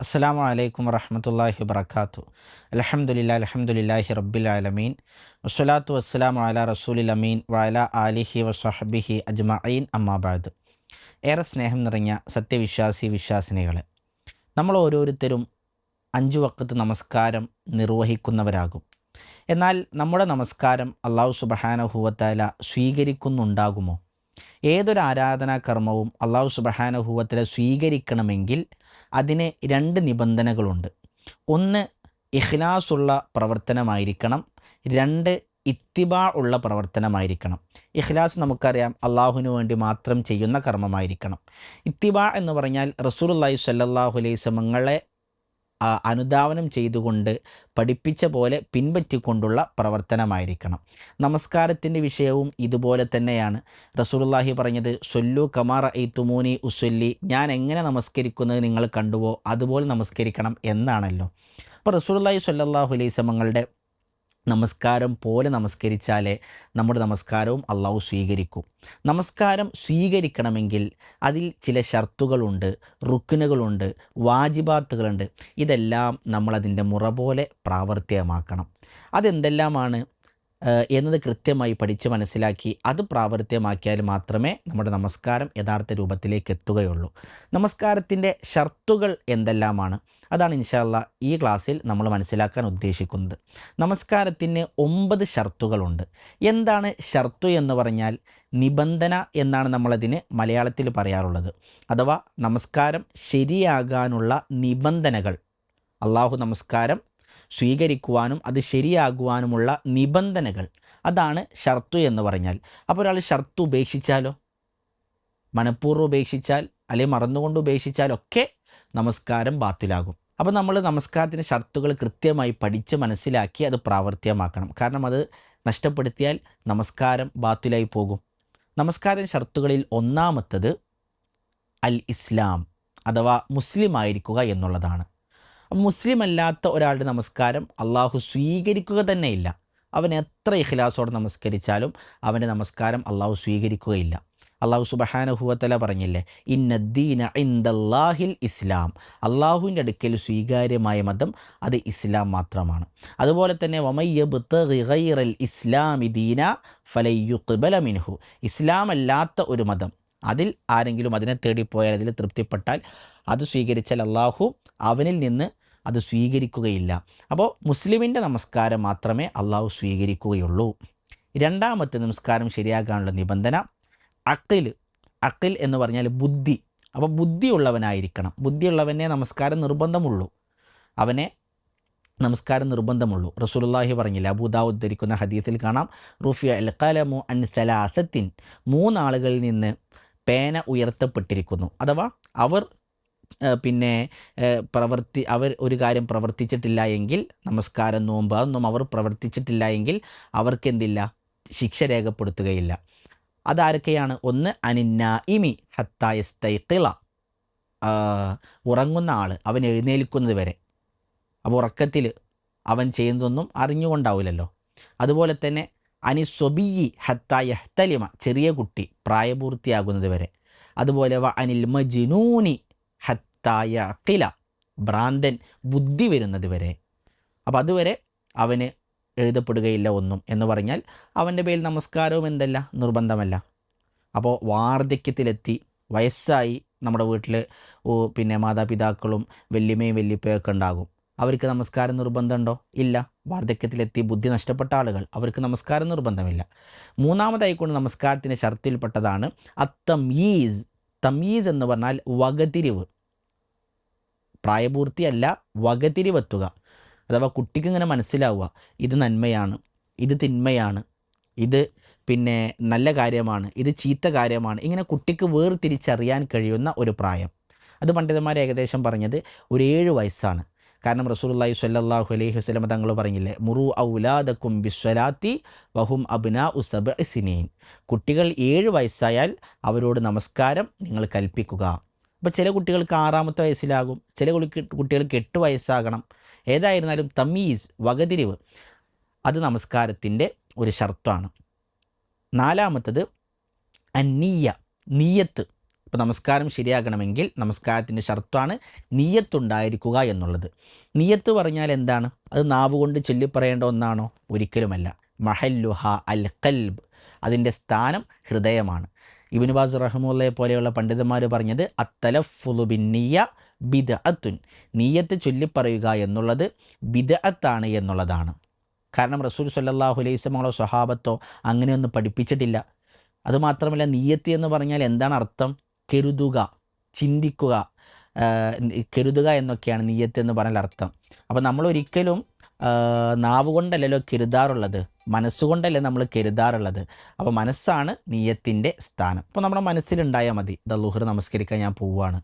അസ്സാം വലൈക്കും വറഹമത്തല്ലാഹി വർക്കാത്തു അലഹമുല്ല അലഹമുല്ലാഹി റബ്ബിലാലമീൻ വസ്സലാത്തു വസ്സലാം അല റസൂലിൽ അമീൻ വാല ആലിഹി വസഹബിഹി അജ്മഈൻ അമ്മാബാദ് ഏറെ സ്നേഹം നിറഞ്ഞ സത്യവിശ്വാസി വിശ്വാസിനികളെ നമ്മൾ ഓരോരുത്തരും അഞ്ചു വക്കത്ത് നമസ്കാരം നിർവഹിക്കുന്നവരാകും. എന്നാൽ നമ്മുടെ നമസ്കാരം അള്ളാഹു സുബഹാനഹുവത്താല സ്വീകരിക്കുന്നുണ്ടാകുമോ? ഏതൊരു ആരാധനാ കർമ്മവും അള്ളാഹു സുബഹാനഹുവത്തല സ്വീകരിക്കണമെങ്കിൽ അതിന് രണ്ട് നിബന്ധനകളുണ്ട്. ഒന്ന് ഇഖ്ലാസുള്ള പ്രവർത്തനമായിരിക്കണം. രണ്ട് ഇത്തിബാ ഉള്ള പ്രവർത്തനമായിരിക്കണം. ഇഖ്ലാസ് നമുക്കറിയാം അള്ളാഹുവിന് വേണ്ടി മാത്രം ചെയ്യുന്ന കർമ്മമായിരിക്കണം. ഇത്തിബാ എന്ന് പറഞ്ഞാൽ അലൈഹി വസല്ലമങ്ങളെ ആ, അനുധാവനം ചെയ്തുകൊണ്ട് പഠിപ്പിച്ച പോലെ പിൻപറ്റിക്കൊണ്ടുള്ള പ്രവർത്തനമായിരിക്കണം. നമസ്കാരത്തിന്റെ വിഷയവും ഇതുപോലെ തന്നെയാണ്. റസൂലുള്ളാഹി പറഞ്ഞത് സൊല്ലു കമാർ ഐത്തുമൂനി ഉസ്വല്ലി. ഞാൻ എങ്ങനെ നമസ്കരിക്കുന്നത് നിങ്ങൾ കണ്ടുവോ അതുപോലെ നമസ്കരിക്കണം എന്നാണല്ലോ. അപ്പോൾ റസൂലുള്ളാഹി സ്വല്ലല്ലാഹു അലൈഹി നമസ്കാരം പോലെ നമസ്കരിച്ചാലേ നമ്മുടെ നമസ്കാരവും അള്ളാഹു സ്വീകരിക്കൂ. നമസ്കാരം സ്വീകരിക്കണമെങ്കിൽ അതിൽ ചില ഷർത്തുകളുണ്ട് റുക്കിനുകളുണ്ട് വാജിബാത്തുകളുണ്ട്. ഇതെല്ലാം നമ്മളതിന്റെ മുറ പോലെ പ്രാവർത്തികമാക്കണം. അതെന്തെല്ലാമാണ്? എന്നത് കൃത്യമായി പഠിച്ച് മനസ്സിലാക്കി അത് പ്രാവർത്തികമാക്കിയാൽ മാത്രമേ നമ്മുടെ നമസ്കാരം യഥാർത്ഥ രൂപത്തിലേക്ക് എത്തുകയുള്ളൂ. നമസ്കാരത്തിന്റെ ഷർത്തുകൾ എന്തെല്ലാമാണ്? അതാണ് ഇൻഷാല്ല ഈ ക്ലാസ്സിൽ നമ്മൾ മനസ്സിലാക്കാൻ ഉദ്ദേശിക്കുന്നത്. നമസ്കാരത്തിന് ഒമ്പത് ഷർത്തുകളുണ്ട്. എന്താണ് ഷർത്തു എന്ന് പറഞ്ഞാൽ നിബന്ധന എന്നാണ് നമ്മളതിന് മലയാളത്തിൽ പറയാറുള്ളത്. അഥവാ നമസ്കാരം ശരിയാകാനുള്ള നിബന്ധനകൾ. അള്ളാഹു നമസ്കാരം സ്വീകരിക്കുവാനും അത് ശരിയാകുവാനുമുള്ള നിബന്ധനകൾ. അതാണ് ഷർത്തു എന്ന് പറഞ്ഞാൽ. അപ്പോൾ ഒരാൾ ഷർത്ത് ഉപേക്ഷിച്ചാലോ? മനഃപൂർവം ഉപേക്ഷിച്ചാൽ അല്ലെങ്കിൽ മറന്നുകൊണ്ട് ഉപേക്ഷിച്ചാലൊക്കെ നമസ്കാരം ബാത്തിലാകും. അപ്പോൾ നമ്മൾ നമസ്കാരത്തിന്റെ ഷർത്തുകൾ കൃത്യമായി പഠിച്ച് മനസ്സിലാക്കി അത് പ്രാവർത്തികമാക്കണം. കാരണം അത് നഷ്ടപ്പെടുത്തിയാൽ നമസ്കാരം ബാത്തിലായി പോകും. നമസ്കാരത്തിന്റെ ഷർത്തുകളിൽ ഒന്നാമത്തത് അൽ ഇസ്ലാം അഥവാ മുസ്ലിം ആയിരിക്കുക എന്നുള്ളതാണ്. മുസ്ലിം അല്ലാത്ത ഒരാളുടെ നമസ്കാരം അള്ളാഹു സ്വീകരിക്കുക തന്നെ ഇല്ല അവൻ എത്ര ഇഖ്ലാസോടെ നമസ്കരിച്ചാലും അവന്റെ നമസ്കാരം അള്ളാഹു സ്വീകരിക്കുകയില്ല. അള്ളാഹു സുബഹാനഹുവത്തല പറഞ്ഞില്ലേ ഇന്നദ്ദീന ഇന്ദല്ലാഹിൽ ഇസ്ലാം. അള്ളാഹുവിന്റെ അടുക്കൽ സ്വീകാര്യമായ മതം അത് ഇസ്ലാം മാത്രമാണ്. അതുപോലെ തന്നെ വമയ്യബ് ഇസ്ലാമി ദീന ഫലയുബല മിൻഹു. ഇസ്ലാം അല്ലാത്ത ഒരു മതം അതിൽ ആരെങ്കിലും അതിനെ തേടിപ്പോയാൽ അതിൽ തൃപ്തിപ്പെട്ടാൽ അത് സ്വീകരിച്ചാൽ അള്ളാഹു അവനിൽ നിന്ന് അത് സ്വീകരിക്കുകയില്ല. അപ്പോൾ മുസ്ലിമിന്റെ നമസ്കാരം മാത്രമേ അള്ളാഹു സ്വീകരിക്കുകയുള്ളൂ. രണ്ടാമത്തെ നമസ്കാരം ശരിയാക്കാനുള്ള നിബന്ധന അക്കിൽ അക്കിൽ എന്ന് പറഞ്ഞാൽ ബുദ്ധി. അപ്പോൾ ബുദ്ധിയുള്ളവനായിരിക്കണം. ബുദ്ധിയുള്ളവനെ നമസ്കാരം നിർബന്ധമുള്ളൂ. അവനെ നമസ്കാരം നിർബന്ധമുള്ളൂ. റസൂലുള്ളാഹി പറഞ്ഞില്ല അബൂദാ ഉദ്ധരിക്കുന്ന ഹദീത്തിൽ കാണാം റുഫിയ അൽ അൻ സലാസത്തിൻ. മൂന്നാളുകളിൽ നിന്ന് പേന ഉയർത്തപ്പെട്ടിരിക്കുന്നു. അഥവാ അവർ പിന്നെ പ്രവർത്തി അവർ ഒരു കാര്യം പ്രവർത്തിച്ചിട്ടില്ല എങ്കിൽ നമസ്കാരം നോമ്പ് അതൊന്നും അവർ പ്രവർത്തിച്ചിട്ടില്ല എങ്കിൽ അവർക്ക് എന്തില്ല ശിക്ഷ രേഖപ്പെടുത്തുകയില്ല. അതാരൊക്കെയാണ്? ഒന്ന് അനിന്ന ഇമി ഹത്തായസ്തൈക്കിള ഉറങ്ങുന്ന ആൾ അവൻ എഴുന്നേൽക്കുന്നത് വരെ. അപ്പോൾ ഉറക്കത്തിൽ അവൻ ചെയ്യുന്നതൊന്നും അറിഞ്ഞുകൊണ്ടാവില്ലല്ലോ. അതുപോലെ തന്നെ അനി സ്വബിയി ഹത്തായഹ്തലിമ ചെറിയ കുട്ടി പ്രായപൂർത്തിയാകുന്നത് വരെ. അതുപോലെ വ അനിൽ മജിനൂനി ഹത്തായ അക്കില ഭ്രാന്തൻ ബുദ്ധി വരുന്നത് വരെ അപ്പോൾ അതുവരെ അവന് എഴുതപ്പെടുകയില്ല ഒന്നും എന്ന് പറഞ്ഞാൽ അവന്റെ പേരിൽ നമസ്കാരവും എന്തല്ല? നിർബന്ധമല്ല. അപ്പോൾ വാർദ്ധക്യത്തിലെത്തി വയസ്സായി നമ്മുടെ വീട്ടിൽ പിന്നെ മാതാപിതാക്കളും വല്യമ്മയും വല്യപ്പയൊക്കെ ഉണ്ടാകും. അവർക്ക് നമസ്കാരം നിർബന്ധമുണ്ടോ? ഇല്ല. വാർദ്ധക്യത്തിലെത്തി ബുദ്ധി നഷ്ടപ്പെട്ട ആളുകൾ അവർക്ക് നമസ്കാരം നിർബന്ധമില്ല. മൂന്നാമതായിക്കൊണ്ട് നമസ്കാരത്തിന്റെ ഷർത്തിൽപ്പെട്ടതാണ് അത്തമീസ് തമീസ് എന്ന് പറഞ്ഞാൽ വകതിരിവ്. പ്രായപൂർത്തിയല്ല വകതിരിവെത്തുക അഥവാ കുട്ടിക്ക് ഇങ്ങനെ മനസ്സിലാവുക ഇത് നന്മയാണ് ഇത് തിന്മയാണ് ഇത് പിന്നെ നല്ല കാര്യമാണ് ഇത് ചീത്ത കാര്യമാണ് ഇങ്ങനെ കുട്ടിക്ക് വേർതിരിച്ചറിയാൻ കഴിയുന്ന ഒരു പ്രായം. അത് പണ്ഡിതന്മാർ ഏകദേശം പറഞ്ഞത് ഒരു ഏഴ് വയസ്സാണ്. കാരണം റസൂലുള്ളാഹി സ്വല്ലല്ലാഹു അലൈഹി വസല്ലം തങ്ങൾ പറഞ്ഞില്ലേ മുറു ഔലാദക്കും ബിസ്വലാത്തി വഹും അബ്നാ ഉസബ് സിനീൻ. കുട്ടികൾ ഏഴ് വയസ്സായാൽ അവരോട് നമസ്കാരം നിങ്ങൾ കൽപ്പിക്കുക. അപ്പോൾ ചില കുട്ടികൾക്ക് ആറാമത്തെ വയസ്സിലാകും. ചില കുട്ടികൾക്ക് എട്ട് വയസ്സാകണം. ഏതായിരുന്നാലും തമീസ് വകതിരിവ് അത് നമസ്കാരത്തിന്റെ ഒരു ഷർത്താണ്. നാലാമത്തത് അന്നീയ നീയത്ത്. ഇപ്പോൾ നമസ്കാരം ശരിയാകണമെങ്കിൽ നമസ്കാരത്തിന്റെ ഷർത്താണ് നീയത്തുണ്ടായിരിക്കുക എന്നുള്ളത്. നീയത്ത് പറഞ്ഞാൽ എന്താണ്? അത് നാവ് കൊണ്ട് ചൊല്ലിപ്പറയേണ്ട ഒന്നാണോ? ഒരിക്കലുമല്ല. മഹല്ലുഹ അൽ കൽബ് അതിന്റെ സ്ഥാനം ഹൃദയമാണ്. ഇബിന് ബാസ് റഹമുല്ലയെ പോലെയുള്ള പണ്ഡിതന്മാർ പറഞ്ഞത് അത്തലഫുലു ബിദ അത്തുൻ നീയത്ത് ചൊല്ലിപ്പറയുക എന്നുള്ളത് ബിദഅത്താണ് എന്നുള്ളതാണ്. കാരണം റസൂൽ സല്ലാഹു സ്വലമോ സ്വഹാബത്തോ അങ്ങനെയൊന്നും പഠിപ്പിച്ചിട്ടില്ല. അതുമാത്രമല്ല നീയത്ത് എന്ന് പറഞ്ഞാൽ എന്താണ് അർത്ഥം? കരുതുക ചിന്തിക്കുക കരുതുക എന്നൊക്കെയാണ് നീയത്ത് എന്ന് പറഞ്ഞാൽ അർത്ഥം. അപ്പോൾ നമ്മൾ ഒരിക്കലും നാവുകൊണ്ടല്ലല്ലോ നാവ് കൊണ്ടല്ലല്ലോ കരുതാറുള്ളത്. മനസ്സുകൊണ്ടല്ലേ നമ്മൾ കരുതാറുള്ളത്? അപ്പോൾ മനസ്സാണ് നീയത്തിന്റെ സ്ഥാനം. അപ്പോൾ നമ്മുടെ മനസ്സിലുണ്ടായാൽ മതി. ദ ലുഹർ നമസ്കരിക്കാൻ ഞാൻ പോവുകയാണ്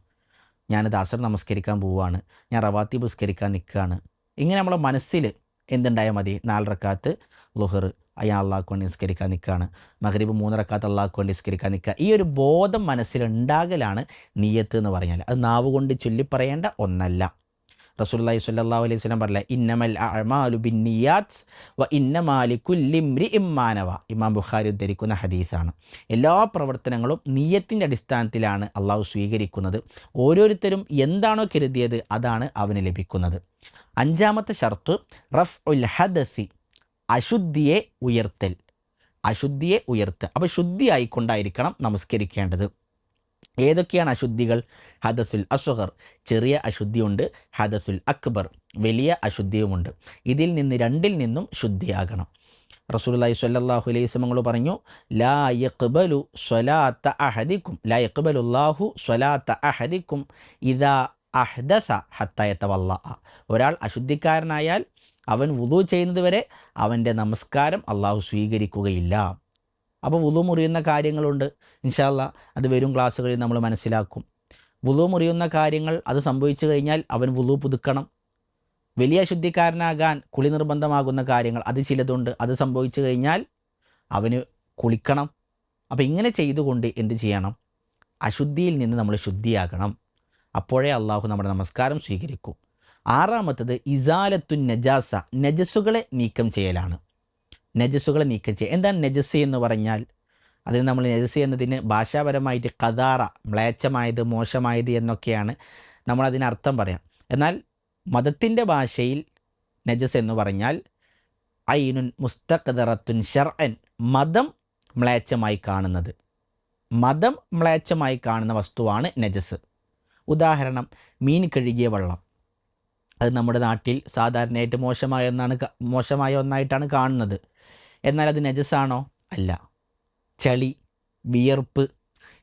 ഞാൻ ദാസർ നമസ്കരിക്കാൻ പോവുകയാണ് ഞാൻ റവാത്തി പുസ്കരിക്കാൻ നിൽക്കുകയാണ് ഇങ്ങനെ നമ്മളെ മനസ്സിൽ എന്തുണ്ടായാൽ മതി? നാല് റക്കാത്ത് ലുഹർ അയാൾ അള്ളാഹ്ക്ക് വേണ്ടി നിസ്കരിക്കാൻ നിൽക്കുകയാണ് മഹരീബ് മൂന്ന് അള്ളാഹ് വേണ്ടി നിസ്കരിക്കാൻ നിൽക്കുക ഈ ഒരു ബോധം മനസ്സിലുണ്ടാകലാണ് നീയത്ത് എന്ന് പറഞ്ഞാൽ അത് നാവ് കൊണ്ട് ചൊല്ലിപ്പറയേണ്ട ഒന്നല്ല. റസൂലുള്ളാഹി സ്വല്ലല്ലാഹു അലൈഹി വസല്ലം പറഞ്ഞ ഇന്നമൽ അഅമാലു ബിന്നിയാത്ത് വ ഇന്നമാലിക്കുല്ലിംരി ഇമ്മാനവ ഇമാം ബുഖാരി ഉദ്ധരിക്കുന്ന ഹദീസാണ്. എല്ലാ പ്രവർത്തനങ്ങളും നീയത്തിന്റെ അടിസ്ഥാനത്തിലാണ് അള്ളാഹു സ്വീകരിക്കുന്നത്. ഓരോരുത്തരും എന്താണോ കരുതിയത് അതാണ് അവന് ലഭിക്കുന്നത്. അഞ്ചാമത്തെ ഷർത്ത് റഫ് ഉൽ ഹദസി അശുദ്ധിയെ ഉയർത്തൽ. അശുദ്ധിയെ ഉയർത്തുക അപ്പോൾ ശുദ്ധിയായിക്കൊണ്ടായിരിക്കണം നമസ്കരിക്കേണ്ടത്. ഏതൊക്കെയാണ് അശുദ്ധികൾ? ഹദസുൽ അസുഹർ ചെറിയ അശുദ്ധിയുണ്ട് ഹദസുൽ അക്ബർ. വലിയ അശുദ്ധിയുമുണ്ട്. ഇതിൽ നിന്ന് രണ്ടിൽ നിന്നും ശുദ്ധിയാകണം. റസൂലി സ്വല്ലാഹു അലൈഹി പറഞ്ഞു ലാ യഖ്ബലു സ്വലാത്ത അഹദിക്കും. ലാ യഖ്ബലുല്ലാഹു സ്വലാത്ത അഹദിക്കും ഇതാ അഹ്ദസ ഹത്ത യതവല്ല. ഒരാൾ അശുദ്ധിക്കാരനായാൽ അവൻ വുതു ചെയ്യുന്നതുവരെ അവന്റെ നമസ്കാരം അള്ളാഹു സ്വീകരിക്കുകയില്ല. അപ്പോൾ വുളു മുറിയുന്ന കാര്യങ്ങളുണ്ട്. ഇൻഷാല്ല അത് വരും ക്ലാസ്സുകളിൽ നമ്മൾ മനസ്സിലാക്കും. വുളു മുറിയുന്ന കാര്യങ്ങൾ അത് സംഭവിച്ചു കഴിഞ്ഞാൽ അവൻ വുളു പുതുക്കണം. വലിയ ശുദ്ധിക്കാരനാകാൻ കുളി നിർബന്ധമാകുന്ന കാര്യങ്ങൾ അത് ചിലതുണ്ട്. അത് സംഭവിച്ചു കഴിഞ്ഞാൽ അവന് കുളിക്കണം. അപ്പോൾ ഇങ്ങനെ ചെയ്തുകൊണ്ട് എന്ത് ചെയ്യണം? അശുദ്ധിയിൽ നിന്ന് നമ്മൾ ശുദ്ധിയാകണം. അപ്പോഴേ അള്ളാഹു നമ്മുടെ നമസ്കാരം സ്വീകരിക്കൂ. ആറാമത്തത് ഇസാലത്തു നജാസ നജസ്സുകളെ നീക്കം ചെയ്യലാണ്. നജസ്സുകളെ നീക്കം ചെയ്യുക. എന്താണ് നജസ് എന്ന് പറഞ്ഞാൽ? അതിന് നമ്മൾ നജസ് എന്നതിന് ഭാഷാപരമായിട്ട് കദാറ മ്ലേച്ഛമായത് മോശമായത് എന്നൊക്കെയാണ് നമ്മൾ അതിന് അർത്ഥം പറയാം. എന്നാൽ മതത്തിന്റെ ഭാഷയിൽ നജസ് എന്ന് പറഞ്ഞാൽ ഐനുൻ മുസ്തഖദറത്തുൻ ഷർഅൻ മതം മ്ലേച്ഛമായി കാണുന്നത്. മതം മ്ലേച്ഛമായി കാണുന്ന വസ്തുവാണ് നജസ് ഉദാഹരണം മീൻ കഴുകിയ വെള്ളം. അത് നമ്മുടെ നാട്ടിൽ സാധാരണയായിട്ട് മോശമായ ഒന്നാണ് മോശമായ ഒന്നായിട്ടാണ് കാണുന്നത്. എന്നാൽ അത് നജസാണോ? അല്ല. ചളി വിയർപ്പ്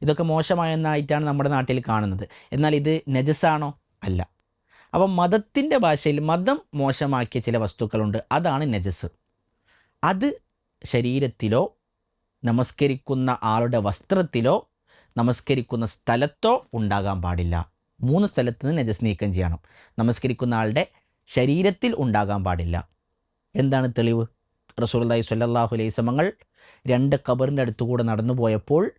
ഇതൊക്കെ മോശമായ ഒന്നായിട്ടാണ് നമ്മുടെ നാട്ടിൽ കാണുന്നത്. എന്നാൽ ഇത് നജസാണോ? അല്ല. അപ്പം മതത്തിന്റെ ഭാഷയിൽ മതം മോശമാക്കിയ ചില വസ്തുക്കളുണ്ട്. അതാണ് നജസ്. അത് ശരീരത്തിലോ നമസ്കരിക്കുന്ന ആളുടെ വസ്ത്രത്തിലോ നമസ്കരിക്കുന്ന സ്ഥലത്തോ ഉണ്ടാകാൻ പാടില്ല. മൂന്ന് സ്ഥലത്ത് നിന്ന് നജസ് നീക്കം ചെയ്യണം. നമസ്കരിക്കുന്ന ആളുടെ ശരീരത്തിൽ ഉണ്ടാകാൻ പാടില്ല. എന്താണ് തെളിവ്? റസൂലുള്ളാഹി സ്വല്ലല്ലാഹു അലൈഹി സമങ്ങൾ രണ്ട് ഖബറിന്റെ അടുത്തുകൂടെ നടന്നു പോയപ്പോൾ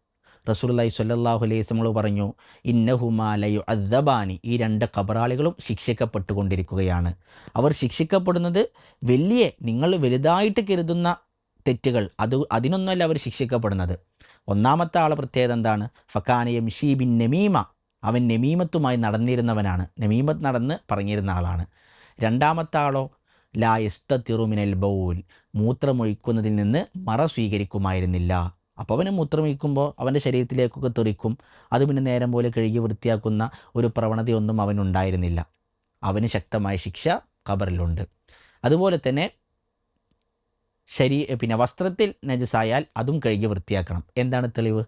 റസൂലുള്ളാഹി സ്വല്ലല്ലാഹു അലൈഹി സമങ്ങൾ പറഞ്ഞു ഇന്നഹുമാലയു അദ്ദബാനി ഈ രണ്ട് ഖബറാളികളും ശിക്ഷിക്കപ്പെട്ടുകൊണ്ടിരിക്കുകയാണ്. അവർ ശിക്ഷിക്കപ്പെടുന്നത് വലിയ നിങ്ങൾ വലുതായിട്ട് കരുതുന്ന തെറ്റുകൾ. അത് അതിനൊന്നുമല്ല അവർ ശിക്ഷിക്കപ്പെടുന്നത്. ഒന്നാമത്തെ ആളെ പ്രത്യേകത എന്താണ്? ഫക്കാനയം ഷീബിൻ നമീമ. അവൻ നമീമത്തുമായി നടന്നിരുന്നവനാണ്. നമീമത്ത് നടന്ന് പറഞ്ഞിരുന്ന ആളാണ്. രണ്ടാമത്തെ ആളോ ലാ എസ്തത്തിറുമിനൽ ബൗൽ മൂത്രമൊഴിക്കുന്നതിൽ നിന്ന് മറ സ്വീകരിക്കുമായിരുന്നില്ല. അപ്പോൾ അവന് മൂത്രമൊഴിക്കുമ്പോൾ അവന്റെ ശരീരത്തിലേക്കൊക്കെ തെറിക്കും. അത് പിന്നെ നേരം പോലെ കഴുകി വൃത്തിയാക്കുന്ന ഒരു പ്രവണതയൊന്നും അവനുണ്ടായിരുന്നില്ല അവന് ശക്തമായ ശിക്ഷ ഖബറിലുണ്ട്. അതുപോലെ തന്നെ ശരീ പിന്നെ വസ്ത്രത്തിൽ നജസായാൽ അതും കഴുകി വൃത്തിയാക്കണം. എന്താണ് തെളിവ്?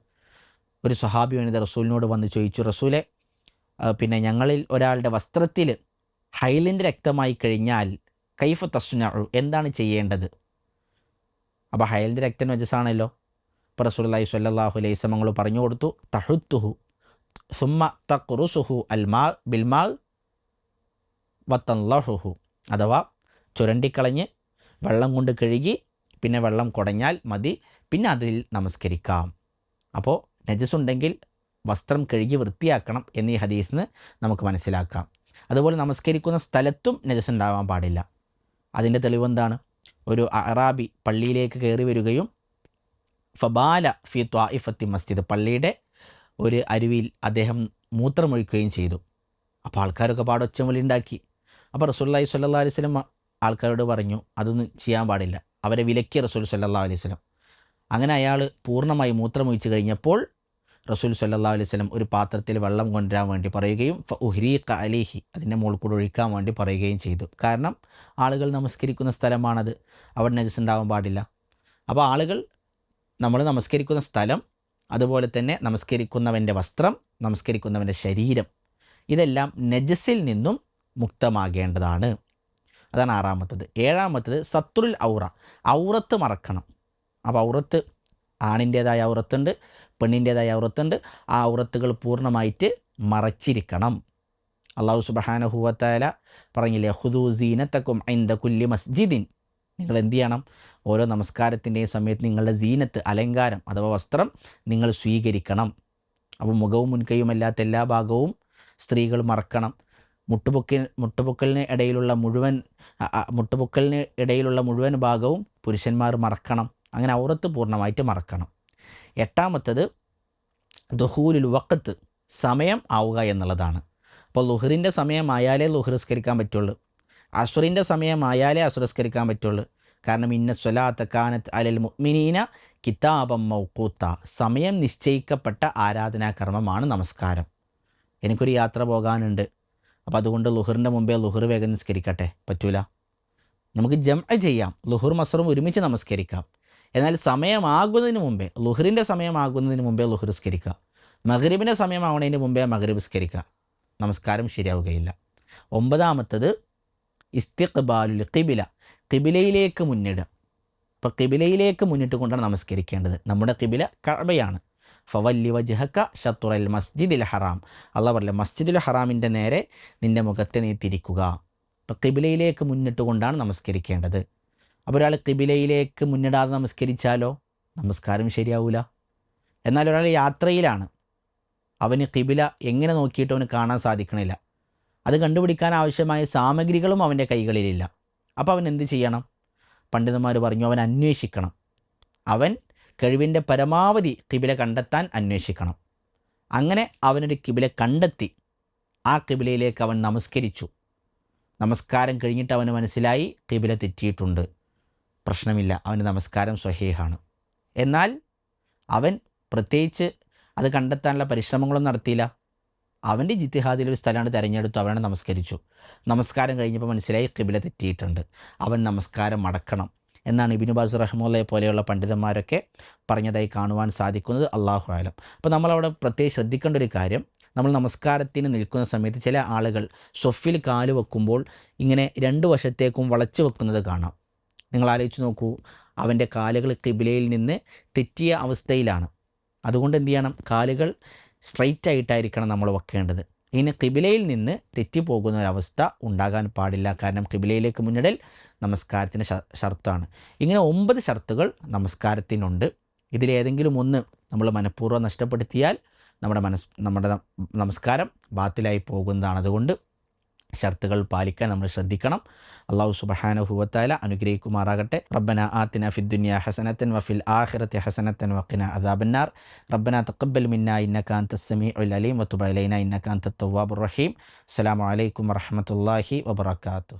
ഒരു സ്വഹാബി വനിത റസൂലിനോട് വന്ന് ചോദിച്ചു റസൂലെ പിന്നെ ഞങ്ങളിൽ ഒരാളുടെ വസ്ത്രത്തിൽ ഹൈലിന്റെ രക്തമായി കഴിഞ്ഞാൽ കൈഫ തസ്നു എന്താണ് ചെയ്യേണ്ടത്? അപ്പോൾ ഹൈലിന്റെ രക്തം നജസാണല്ലോ. റസൂൽ റസൂലി സ്വല്ലാഹു അലൈഹി സമങ്ങൾ പറഞ്ഞു കൊടുത്തു തഹുത്തുഹു സുമ്മ തഖ്റുസുഹു അൽമാ ബിൽമാ വത്തൻലഹുഹു അഥവാ ചുരണ്ടിക്കളഞ്ഞ് വെള്ളം കൊണ്ട് കഴുകി പിന്നെ വെള്ളം കുടഞ്ഞാൽ മതി പിന്നെ അതിൽ നമസ്കരിക്കാം. അപ്പോൾ നജസുണ്ടെങ്കിൽ വസ്ത്രം കഴുകി വൃത്തിയാക്കണം എന്നീ ഹദീസിന് നമുക്ക് മനസ്സിലാക്കാം. അതുപോലെ നമസ്കരിക്കുന്ന സ്ഥലത്തും നജസ് ഉണ്ടാവാൻ പാടില്ല. അതിന്റെ തെളിവെന്താണ് ഒരു അറാബി പള്ളിയിലേക്ക് കയറി വരികയും ഫബാല ഫി ത്വാഇഫത്തി മസ്ജിദ് പള്ളിയുടെ ഒരു അരുവിയിൽ അദ്ദേഹം മൂത്രമൊഴിക്കുകയും ചെയ്തു. അപ്പോൾ ആൾക്കാരൊക്കെ പാടൊച്ചമൊലി ഉണ്ടാക്കി. അപ്പോൾ റസൂല്ലായി സല്ലാ അലൈഹി സ്വലം ആൾക്കാരോട് പറഞ്ഞു അതൊന്നും ചെയ്യാൻ പാടില്ല. അവരെ വിലക്കിയ റസൂൽ സല്ലാ അലൈഹി സ്വലം അങ്ങനെ അയാൾ പൂർണമായി മൂത്രമൊഴിച്ചു കഴിഞ്ഞപ്പോൾ റസൂൽ സല്ലാ അലൈഹി സ്വലം ഒരു പാത്രത്തിൽ വെള്ളം കൊണ്ടുവരാൻ വേണ്ടി പറയുകയും ഉഹ്രീഖ അലിഹി അതിന്റെ മുകളിൽ കൂടെ ഒഴിക്കാൻ വേണ്ടി പറയുകയും ചെയ്തു. കാരണം ആളുകൾ നമസ്കരിക്കുന്ന സ്ഥലമാണത്. അവിടെ നജസ് ഉണ്ടാവാൻ പാടില്ല. അപ്പോൾ ആളുകൾ നമ്മൾ നമസ്കരിക്കുന്ന സ്ഥലം അതുപോലെ തന്നെ നമസ്കരിക്കുന്നവന്റെ വസ്ത്രം നമസ്കരിക്കുന്നവന്റെ ശരീരം ഇതെല്ലാം നജസിൽ നിന്നും മുക്തമാകേണ്ടതാണ്. അതാണ് ആറാമത്തത്. ഏഴാമത്തത് സത്രുൽ ഔറ. ഔറത്ത് മറക്കണം. അപ്പോൾ ഔറത്ത് ആണിന്റേതായ ഔറത്തുണ്ട് പെണ്ണിന്റേതായ ഔറത്തുണ്ട് ആ ഔറത്തുകൾ പൂർണമായിട്ട് മറച്ചിരിക്കണം. അള്ളാഹു സുബഹാനഹുവത്തായ പറഞ്ഞില്ലേ ഹുദു സീനത്തക്കും ഐന്ദ കുല്ലി മസ്ജിദിൻ. നിങ്ങൾ എന്ത് ചെയ്യണം? ഓരോ നമസ്കാരത്തിന്റെയും സമയത്ത് നിങ്ങളുടെ സീനത്ത് അലങ്കാരം അഥവാ വസ്ത്രം നിങ്ങൾ സ്വീകരിക്കണം. അപ്പോൾ മുഖവും മുൻകൈയും അല്ലാത്ത എല്ലാ ഭാഗവും സ്ത്രീകൾ മറക്കണം. മുട്ടുപൊക്കി മുട്ടുപൊക്കലിന് ഇടയിലുള്ള മുഴുവൻ മുട്ടുപൊക്കലിന് ഇടയിലുള്ള മുഴുവൻ ഭാഗവും പുരുഷന്മാർ മറക്കണം. അങ്ങനെ ഔറത്ത് പൂർണമായിട്ട് മറക്കണം. എട്ടാമത്തത് ദുഹൂലുൽ വക്കത്ത് സമയം ആവുക എന്നുള്ളതാണ്. അപ്പോൾ ലുഹറിന്റെ സമയമായാലേ ലുഹറിസ്കരിക്കാൻ പറ്റുള്ളൂ. അസുറിന്റെ സമയമായാലേ അസുരസ്കരിക്കാൻ പറ്റുള്ളൂ. കാരണം ഇന്ന സ്വലാത്ത കാനത്ത് അലൽ മുഅ്മിനീന കിതാബം മൗക്കൂത്ത സമയം നിശ്ചയിക്കപ്പെട്ട ആരാധനാകർമ്മമാണ് നമസ്കാരം. എനിക്കൊരു യാത്ര പോകാനുണ്ട്. അപ്പോൾ അതുകൊണ്ട് ലുഹറിന്റെ മുമ്പേ ലുഹർ വേഗം നിസ്കരിക്കട്ടെ? പറ്റൂല? നമുക്ക് ജം ചെയ്യാം. ലുഹുർ മസറും ഒരുമിച്ച് നമസ്കരിക്കാം. എന്നാൽ സമയമാകുന്നതിന് മുമ്പേ ലുഹറിന്റെ സമയമാകുന്നതിന് മുമ്പേ ലുഹർ സ്കരിക്കുക മഗ്രിബിന്റെ സമയമാവുന്നതിന് മുമ്പേ മഗ്രിബ് സ്കരിക്കുക നമസ്കാരം ശരിയാവുകയില്ല. ഒമ്പതാമത്തത് ഇസ്തിഖ്ബാലുൽ കിബില കിബിലയിലേക്ക് മുന്നിടുക. ഇപ്പോൾ കിബിലയിലേക്ക് മുന്നിട്ട് കൊണ്ടാണ് നമസ്കരിക്കേണ്ടത് നമ്മുടെ കിബില കഴബയാണ് ഫവല്ലി വജ്ഹക്ക ഷത്തുറൽ മസ്ജിദിൽ ഹറാം. അള്ള പറയില്ല മസ്ജിദുൽ ഹറാമിന്റെ നേരെ നിന്റെ മുഖത്തെ നീ തിരിക്കുക. ഇപ്പം കിബിലയിലേക്ക് മുന്നിട്ട് കൊണ്ടാണ് നമസ്കരിക്കേണ്ടത് അപ്പോൾ ഒരാൾ കിബിലയിലേക്ക് മുന്നിടാതെ നമസ്കരിച്ചാലോ? നമസ്കാരം ശരിയാവില്ല എന്നാൽ ഒരാൾ യാത്രയിലാണ്. അവന് കിബില എങ്ങനെ നോക്കിയിട്ട് അവന് കാണാൻ സാധിക്കണില്ല. അത് കണ്ടുപിടിക്കാൻ ആവശ്യമായ സാമഗ്രികളും അവന്റെ കൈകളിലില്ല. അപ്പോൾ അവൻ എന്ത് ചെയ്യണം? പണ്ഡിതന്മാർ പറഞ്ഞു അവൻ അന്വേഷിക്കണം. അവൻ കഴിവിന്റെ പരമാവധി കിബില കണ്ടെത്താൻ അന്വേഷിക്കണം. അങ്ങനെ അവനൊരു കിബില കണ്ടെത്തി. ആ കിബിലയിലേക്ക് അവൻ നമസ്കരിച്ചു. നമസ്കാരം കഴിഞ്ഞിട്ട് അവന് മനസ്സിലായി കിബില തെറ്റിയിട്ടുണ്ട്. പ്രശ്നമില്ല. അവന്റെ നമസ്കാരം സ്വഹേഹാണ്. എന്നാൽ അവൻ പ്രത്യേകിച്ച് അത് കണ്ടെത്താനുള്ള പരിശ്രമങ്ങളൊന്നും നടത്തിയില്ല. അവന്റെ ജിത്തിഹാദിൽ ഒരു സ്ഥലമാണ് തിരഞ്ഞെടുത്തു. അവനെ നമസ്കരിച്ചു. നമസ്കാരം കഴിഞ്ഞപ്പോൾ മനസ്സിലായി കിബില തെറ്റിയിട്ടുണ്ട്. അവൻ നമസ്കാരം മടക്കണം എന്നാണ് ഇബിനുബാസ് റഹ്മുള്ളയെ പോലെയുള്ള പണ്ഡിതന്മാരൊക്കെ പറഞ്ഞതായി കാണുവാൻ സാധിക്കുന്നത് അള്ളാഹു ആലം അപ്പോൾ നമ്മളവിടെ പ്രത്യേകം ശ്രദ്ധിക്കേണ്ട ഒരു കാര്യം നമ്മൾ നമസ്കാരത്തിന് നിൽക്കുന്ന സമയത്ത് ചില ആളുകൾ സൊഫിൽ കാൽ വെക്കുമ്പോൾ ഇങ്ങനെ രണ്ട് വശത്തേക്കും വളച്ചു വെക്കുന്നത് കാണാം. നിങ്ങൾ ആലോചിച്ച് നോക്കൂ. അവന്റെ കാലുകൾ കിബിലയിൽ നിന്ന് തെറ്റിയ അവസ്ഥയിലാണ്. അതുകൊണ്ട് എന്ത് ചെയ്യണം? കാലുകൾ സ്ട്രൈറ്റ് ആയിട്ടായിരിക്കണം നമ്മൾ വെക്കേണ്ടത്. ഇനി കിബിലയിൽ നിന്ന് തെറ്റിപ്പോകുന്ന ഒരവസ്ഥ ഉണ്ടാകാൻ പാടില്ല. കാരണം കിബിലയിലേക്ക് മുന്നിടൽ നമസ്കാരത്തിന്റെ ഷർത്താണ്. ഇങ്ങനെ ഒമ്പത് ഷർത്തുകൾ നമസ്കാരത്തിനുണ്ട്. ഇതിലേതെങ്കിലും ഒന്ന് നമ്മൾ മനഃപൂർവം നഷ്ടപ്പെടുത്തിയാൽ നമ്മുടെ മനസ് നമ്മുടെ നമസ്കാരം ബാത്തിലായി പോകുന്നതാണ്. അതുകൊണ്ട് ഷർത്തുകൾ പാലിക്കാൻ നമ്മൾ ശ്രദ്ധിക്കണം. അള്ളാഹു സുബഹാനുഹുവത്തായ അനുഗ്രഹിക്കുമാറാകട്ടെ. റബ്ബന ആത്തിന ഫിദ്ദുനിയ ഹസനത്തൻ വഫിൽ ആഹിറത്തെ ഹസനത്തൻ വക്കിന അദാബന്നാർ. റബ്ബന തക്കബൽ മിന്ന ഇന്നക്കാൻ തസ്സമി ഉൽ അലീം വത്തുബലൈന ഇന്നക്കാൻ തവ്വാബുർ റഹീം. അസ്സലാമു അലൈക്കും വറഹമത്തല്ലാഹി വബർക്കാത്തു